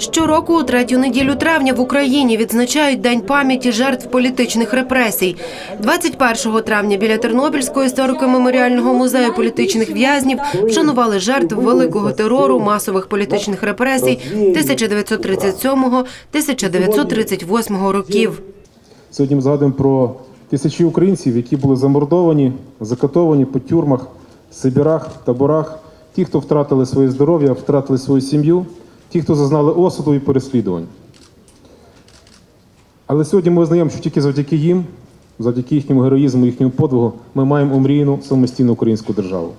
Щороку у третю неділю травня в Україні відзначають День пам'яті жертв політичних репресій. 21 травня біля Тернопільського історико-меморіального музею політичних в'язнів вшанували жертв великого терору масових політичних репресій 1937-1938 років. Сьогодні ми згадуємо про тисячі українців, які були замордовані, закатовані по тюрмах, сибірах, таборах, ті, хто втратили своє здоров'я, втратили свою сім'ю, ті, хто зазнали осуду і переслідувань. Але сьогодні ми визнаємо, що тільки завдяки їм, завдяки їхньому героїзму, їхньому подвигу, ми маємо омрійну самостійну українську державу.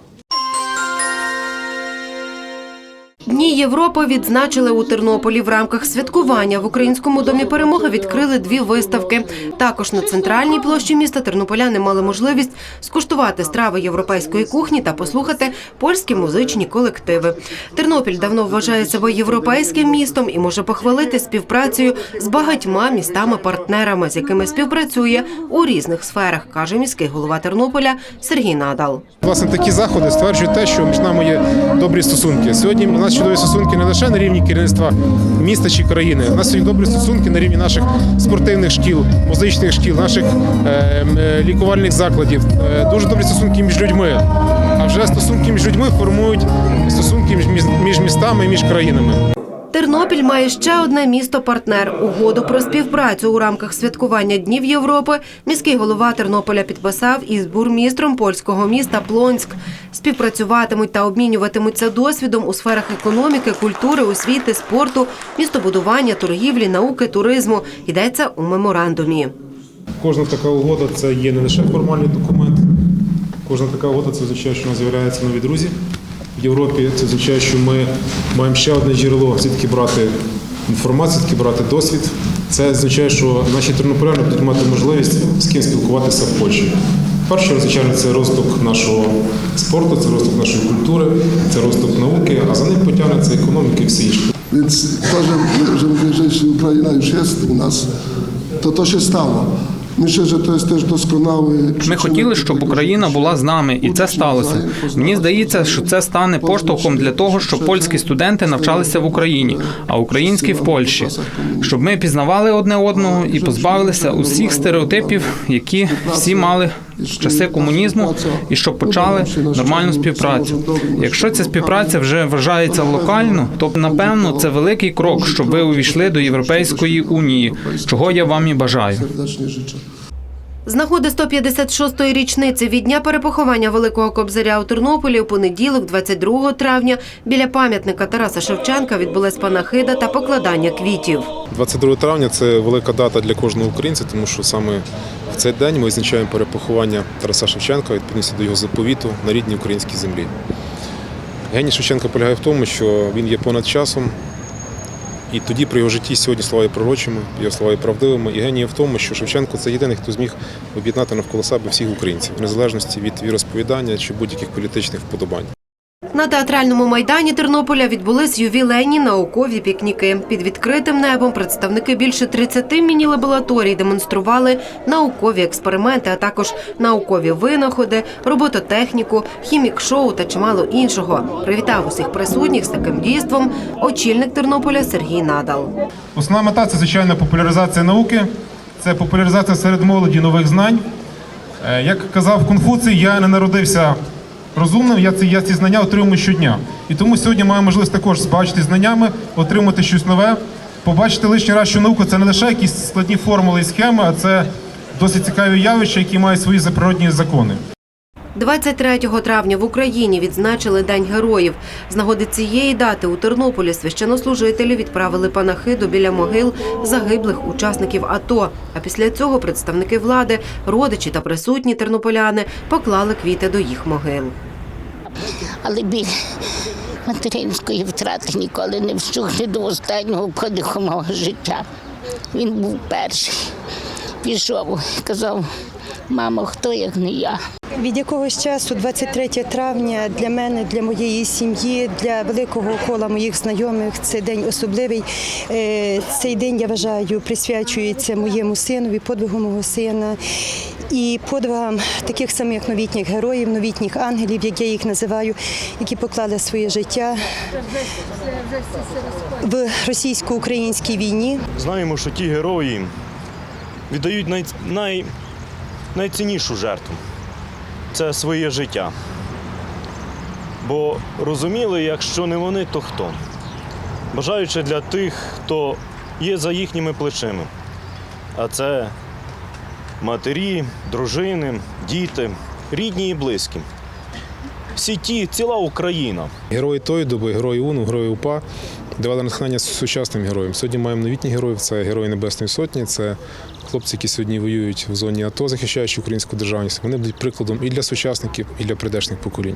Європи відзначили у Тернополі в рамках святкування. В Українському домі перемоги відкрили дві виставки. Також на центральній площі міста тернополяни мали можливість скуштувати страви європейської кухні та послухати польські музичні колективи. Тернопіль давно вважає себе європейським містом і може похвалити співпрацею з багатьма містами-партнерами, з якими співпрацює у різних сферах, каже міський голова Тернополя Сергій Надал. Власне, такі заходи стверджують те, що між нами є добрі стосунки. Сьогодні у нас чудові стосунки не лише на рівні керівництва міста чи країни. У нас сьогодні добрі стосунки на рівні наших спортивних шкіл, музичних шкіл, наших е, е, лікувальних закладів. Е, дуже добрі стосунки між людьми. А вже стосунки між людьми формують стосунки між містами і між країнами. Тернопіль має ще одне місто-партнер. Угоду про співпрацю у рамках святкування Днів Європи міський голова Тернополя підписав із бурмістром польського міста Плонськ. Співпрацюватимуть та обмінюватимуться досвідом у сферах економіки, культури, освіти, спорту, містобудування, торгівлі, науки, туризму. Йдеться у меморандумі. Кожна така угода це є не лише формальний документ. Кожна така угода це означає, що нас з'являються нові друзі Європі. Це означає, що ми маємо ще одне джерело звідки брати інформацію, звідки брати досвід. Це означає, що наші тернополяни будуть мати можливість з ким спілкуватися в Польщі. Перше, звичайно, це розвиток нашого спорту, це розвиток нашої культури, це розвиток науки, а за ним потягнеться економіка і все інше. Więc to, że, że że Ukraina już jest u nas, to to się stało. Ми хотіли, щоб Україна була з нами, і це сталося. Мені здається, що це стане поштовхом для того, щоб польські студенти навчалися в Україні, а українські в Польщі, щоб ми пізнавали одне одного і позбавилися усіх стереотипів, які всі мали часи комунізму, і щоб почали нормальну співпрацю. Якщо ця співпраця вже вважається локально, то напевно це великий крок, щоб ви увійшли до Європейської унії, чого я вам і бажаю. З нагоди 156-ї річниці від дня перепоховання Великого Кобзаря у Тернополі у понеділок, 22 травня, біля пам'ятника Тараса Шевченка відбулась панахида та покладання квітів. 22 травня це велика дата для кожного українця, тому що саме в цей день ми визначаємо перепоховання Тараса Шевченка відповідності до його заповіту на рідній українській землі. Геній Шевченка полягає в тому, що він є понад часом, і тоді при його житті сьогодні слова є пророчими, його слова є правдивими. І геній в тому, що Шевченко це єдиний, хто зміг об'єднати навколо себе всіх українців, в незалежності від віросповідання чи будь-яких політичних вподобань. На театральному майдані Тернополя відбулись ювілейні наукові пікніки. Під відкритим небом представники більше 30 міні-лабораторій демонстрували наукові експерименти, а також наукові винаходи, робототехніку, хімік-шоу та чимало іншого. Привітав усіх присутніх з таким дійством очільник Тернополя Сергій Надал. Основна мета це звичайно популяризація науки, це популяризація серед молоді нових знань. Е, Як казав Конфуцій, я не народився розумним, я ці, я ці знання отримую щодня. І тому сьогодні маю можливість також збагачити знаннями, отримати щось нове, побачити лишній раз, що наука це не лише якісь складні формули і схеми, а це досить цікаві явища, які мають свої природні закони. 23 травня в Україні відзначили День героїв. З нагоди цієї дати у Тернополі священнослужителі відправили панахиду біля могил загиблих учасників АТО. А після цього представники влади, родичі та присутні тернополяни поклали квіти до їх могил. але біль материнської втрати ніколи не вщухне до останнього подиху мого життя. Він був перший. Пішов, казав, мамо, хто як не я. Від якогось часу, 23 травня, для мене, для моєї сім'ї, для великого кола моїх знайомих, це день особливий. Е, Цей день я вважаю присвячується моєму синові, подвигу мого сина. і подвигам таких самих новітніх героїв, новітніх ангелів, як я їх називаю, які поклали своє життя в російсько-українській війні. Знаємо, що ті герої віддають най, най, найціннішу жертву це своє життя. Бо розуміли, якщо не вони, то хто? Бажаючи для тих, хто є за їхніми плечима. А це матері, дружини, діти, рідні і близькі. Всі ті, ціла Україна. Герої тої доби, герої УНУ, герої УПА давали натхнення сучасним героям. Сьогодні маємо новітніх героїв, це герої Небесної Сотні, це хлопці, які сьогодні воюють в зоні АТО, захищаючи українську державність. Вони будуть прикладом і для сучасників, і для прийдешних поколінь.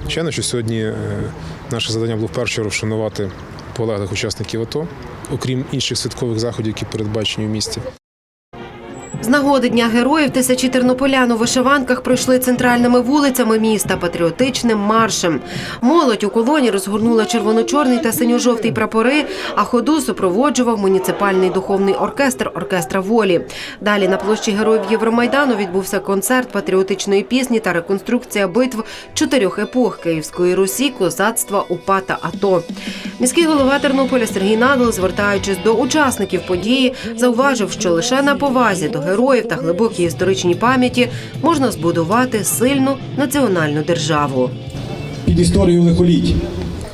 Звичайно, що сьогодні е, наше завдання було в першу чергу вшанувати полеглих учасників АТО, окрім інших святкових заходів, які передбачені в місті. З нагоди Дня героїв тисячі тернополян у вишиванках пройшли центральними вулицями міста патріотичним маршем. Молодь у колоні розгорнула червоно-чорний та синьо-жовтий прапори, а ходу супроводжував муніципальний духовний оркестр оркестра волі. Далі на площі героїв Євромайдану відбувся концерт патріотичної пісні та реконструкція битв чотирьох епох Київської Русі, козацтва, УПА та АТО. Міський голова Тернополя Сергій Надал, звертаючись до учасників події, зауважив, що лише на повазі до героїв та глибокій історичній пам'яті можна збудувати сильну національну державу. під історію лихоліть.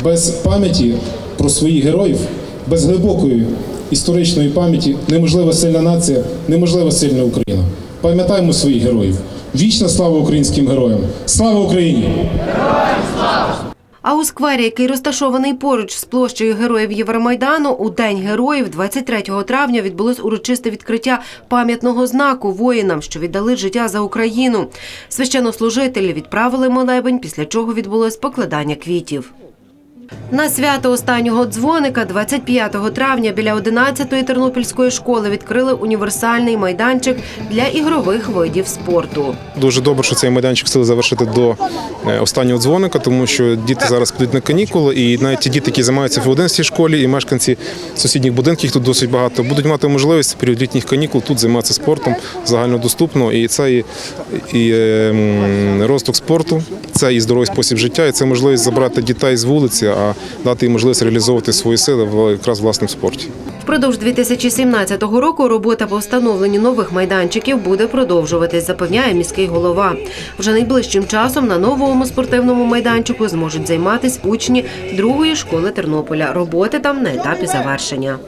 Без пам'яті про своїх героїв, без глибокої історичної пам'яті неможлива сильна нація, неможлива сильна Україна. Пам'ятаємо своїх героїв. Вічна слава українським героям! Слава Україні! А у сквері, який розташований поруч з площею героїв Євромайдану, у День героїв 23 травня відбулось урочисте відкриття пам'ятного знаку воїнам, що віддали життя за Україну. Священнослужителі відправили молебень, після чого відбулось покладання квітів. На свято останнього дзвоника 25 травня біля 11-ї тернопільської школи відкрили універсальний майданчик для ігрових видів спорту. Дуже добре, що цей майданчик встигли завершити до е, останнього дзвоника, тому що діти зараз підуть на канікули, і навіть ті діти, які займаються в 11 школі, і мешканці сусідніх будинків, тут досить багато, будуть мати можливість в період літніх канікул тут займатися спортом загальнодоступно. І це і, і е, розвиток спорту, це і здоровий спосіб життя, і це можливість забрати дітей з вулиці, а дати їм можливість реалізовувати свої сили якраз в власному спорті. Впродовж 2017 року робота по встановленню нових майданчиків буде продовжуватись, запевняє міський голова. Вже найближчим часом на новому спортивному майданчику зможуть займатися учні другої школи Тернополя. Роботи там на етапі завершення.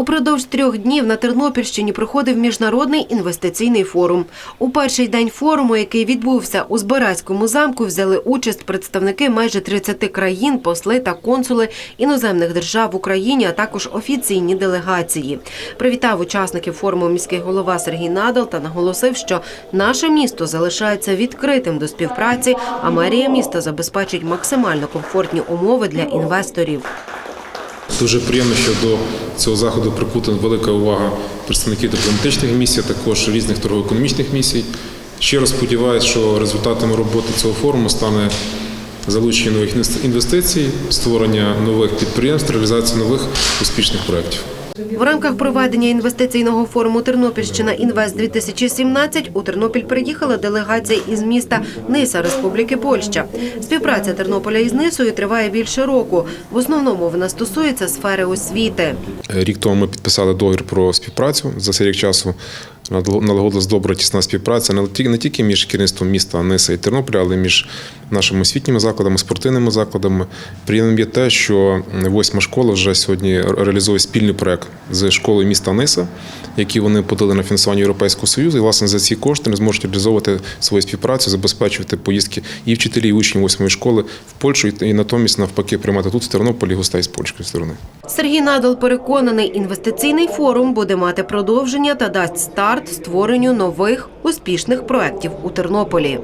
Упродовж трьох днів на Тернопільщині проходив міжнародний інвестиційний форум. У перший день форуму, який відбувся у Збаразькому замку, взяли участь представники майже 30 країн, посли та консули іноземних держав в Україні, а також офіційні делегації. Привітав учасників форуму міський голова Сергій Надал та наголосив, що наше місто залишається відкритим до співпраці, а мерія міста забезпечить максимально комфортні умови для інвесторів. Дуже приємно, що до цього заходу прикута велика увага представників дипломатичних місій, також різних торгово-економічних місій. Щиро сподіваюся, що результатами роботи цього форуму стане залучення нових інвестицій, створення нових підприємств, реалізація нових успішних проєктів. В рамках проведення інвестиційного форуму Тернопільщина Інвест 2017 у Тернопіль приїхала делегація із міста Ниса Республіки Польща. Співпраця Тернополя із Нисою триває більше року. В основному вона стосується сфери освіти. Рік тому ми підписали договір про співпрацю. За цей рік часу налагодилась добра тісна співпраця не тільки між керівництвом міста Ниса і Тернополя, але між нашими освітніми закладами, спортивними закладами. Приємним є те, що восьма школа вже сьогодні реалізує спільний проект з школою міста Ниса, які вони подали на фінансування Європейського союзу. І власне за ці кошти вони зможуть реалізовувати свою співпрацю, забезпечувати поїздки і вчителі, і учнів восьмої школи в Польщу, і натомість навпаки приймати тут в Тернополі гостей з польської сторони. Сергій Надал переконаний, інвестиційний форум буде мати продовження та дасть старт створенню нових успішних проєктів у Тернополі.